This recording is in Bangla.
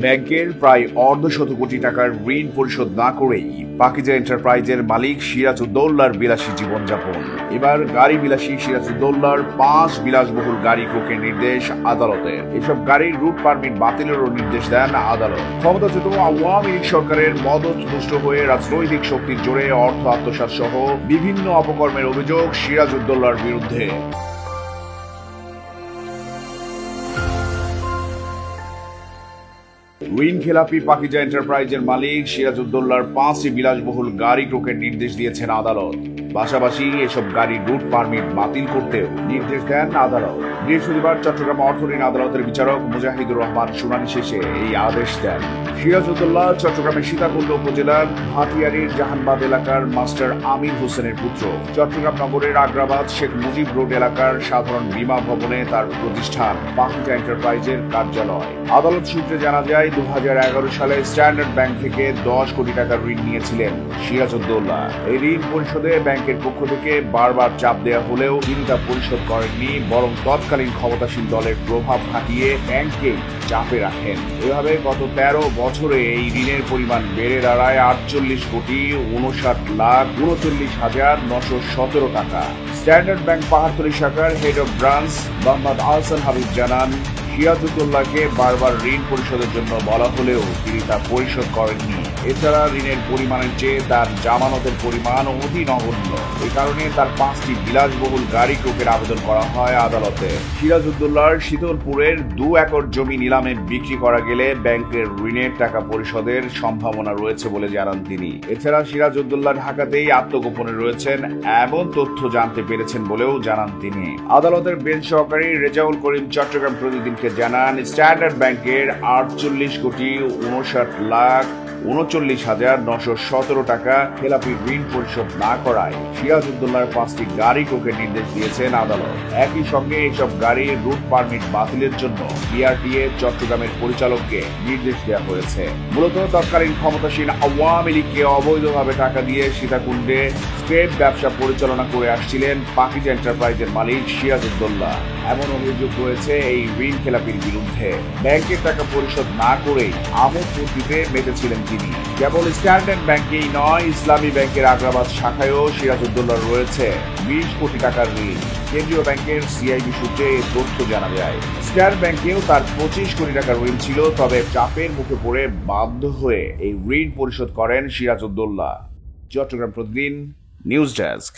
ব্যাংকের প্রায় অর্ধশত কোটি টাকার ঋণ পরিশোধ না করেই পাকিজা এন্টারপ্রাইজের মালিক সিরাজউদ্দৌলার বিলাসী জীবনযাপন। এবার গাড়ি বিলাসী সিরাজউদ্দৌলার পাঁচ বিলাসবহুল গাড়ি ক্রোকের নির্দেশ আদালতের এসব গাড়ির রুট পারমিট বাতিলেরও নির্দেশ দেন আদালত। ক্ষমতাচ্যুত আওয়ামী লীগ সরকারের মদত দুষ্ট হয়ে রাজনৈতিক শক্তির জোরে অর্থ আত্মসাৎ সহ বিভিন্ন অপকর্মের অভিযোগ সিরাজউদ্দৌলার বিরুদ্ধে। ঋণ খেলাপি পাকিজা এন্টারপ্রাইজের মালিক সিরাজ সিরাজউদ্দৌলার পাঁচটি বিলাসবহুল গাড়ি ক্রোকের নির্দেশ দিয়েছেন আদালত। পাশাপাশি এসব গাড়ির রুট পারমিট বাতিল করতেও নির্দেশ দেন আদালত। বৃহস্পতিবার চট্টগ্রাম অর্থ ঋণ আদালতের বিচারক মুজাহিদুর রহমান শুনানি শেষে এই আদেশ দেন। সিরাজউদ্দৌলা, চট্টগ্রামের সীতাকুণ্ড উপজেলার ভাটিয়ারির জাহানবাদ এলাকার মাস্টার আমির হোসেনের পুত্র। চট্টগ্রাম নগরের আগ্রাবাদ শেখ মুজিব রোড এলাকার সাধারণ বীমা ভবনে তার প্রতিষ্ঠান পাকিজা এন্টারপ্রাইজের কার্যালয়। আদালত সূত্রে জানা যায় দু হাজার এগারো সালে স্ট্যান্ডার্ড ব্যাংক থেকে দশ কোটি টাকার ঋণ নিয়েছিলেন সিরাজউদ্দৌলা। এই ঋণ পরিশোধে ব্যাংকের পক্ষ থেকে বারবার চাপ দেওয়া হলেও তিনি তা পরিশোধ করেননি, বরং তৎকালীন ক্ষমতাসীন দলের প্রভাব খাটিয়ে ব্যাংককে চাপে রাখেন। এভাবে গত তেরো বছরে এই ঋণের পরিমাণ বেড়ে দাঁড়ায় আটচল্লিশ কোটি উনষাট লাখ উনচল্লিশ হাজার নশো সতেরো টাকা। স্ট্যান্ডার্ড ব্যাংক পাহাড়তলী শাখার head of branch Mohammad Ahsan Habib জানান সিরাজুদ্দৌলাকে বারবার ঋণ পরিশোধের জন্য বলা হলেও তিনি তা পরিশোধ করেননি। এছাড়া ঋণের পরিমাণের চেয়ে তার জামানতের পরিমাণ অতি নগণ্য এই কারণে তার পাঁচটি বিলাসবহুল গাড়ি ক্রোকের আবেদন করা হয় আদালতে। সিরাজউদ্দৌলার শীতলপুরের দু একর জমি নিলামে বিক্রি করা গেলে ব্যাংকের ঋণের টাকা পরিশোধের সম্ভাবনা রয়েছে বলে জানান তিনি। এছাড়া সিরাজউদ্দৌলা ঢাকাতেই আত্মগোপনে রয়েছেন এমন তথ্য জানতে পেরেছেন বলেও জানান তিনি। আদালতের বেঞ্চ সহকারী রেজাউল করিম চট্টগ্রাম প্রতিদিনকে জানান স্ট্যান্ডার্ড ব্যাংকের আটচল্লিশ কোটি উনষাট লাখ উনচল্লিশ হাজার নশো সতেরো টাকা খেলাপি ঋণ পরিশোধ না করায় সিরাজউদ্দৌলার পাঁচটি গাড়ি ক্রোকের নির্দেশ দিয়েছেন আদালত। একই সঙ্গে এইসব গাড়ির রুট পারমিট বাতিলের জন্য বিআরটিএ চট্টগ্রামের পরিচালককে নির্দেশ দেওয়া হয়েছে। মূলত তৎকালীন ক্ষমতাসীন আওয়ামী লীগকে অবৈধভাবে টাকা দিয়ে সীতাকুণ্ডে স্টেট ব্যবসা পরিচালনা করে আসছিলেন পাকিজ এন্টারপ্রাইজের মালিক সিরাজউদ্দৌলা। এমন অভিযোগ রয়েছে এই ঋণ খেলাপির বিরুদ্ধে। ব্যাংকের টাকা পরিশোধ না করেই আমোদ ফুর্তিতে মেতেছিলেন তিনি। কেবল স্ট্যান্ডার্ড ব্যাংকেই নয়, ইসলামী ব্যাংকের আগ্রাবাদ শাখায়ও সিরাজউদ্দৌলার রয়েছে। বিশ কোটি টাকার ঋণ। কেন্দ্রীয় ব্যাংকের সিআইবি সূত্রে তথ্য জানা যায়। স্টার ব্যাংকেও তার পঁচিশ কোটি টাকার ঋণ ছিল, তবে চাপের মুখে পড়ে বাধ্য হয়ে এই ঋণ পরিশোধ করেন সিরাজউদ্দৌলা। চট্টগ্রাম প্রতিদিন নিউজ ডেস্ক।